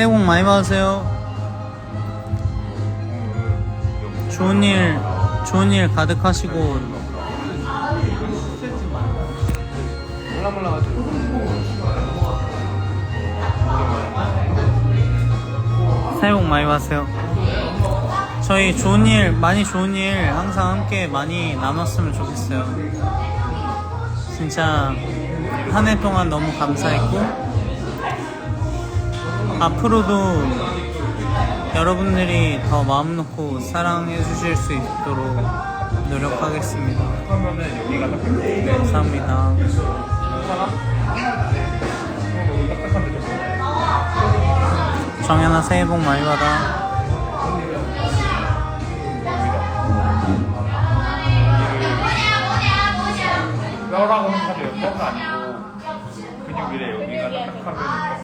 새해 복 많이 받으세요. 좋은 일, 좋은 일 가득하시고 새해 복 많이 받으세요. 저희 좋은 일, 많이 좋은 일 항상 함께 많이 나눴으면 좋겠어요. 진짜 한 해 동안 너무 감사했고 앞으로도 여러분들이 더 마음 놓고 사랑해 주실 수 있도록 노력하겠습니다. 네. 감사합니다. 정연아 새해 복 많이 받아. 뼈라고 생각하죠 뼈가 아니고 근육이래 여기가 딱딱하면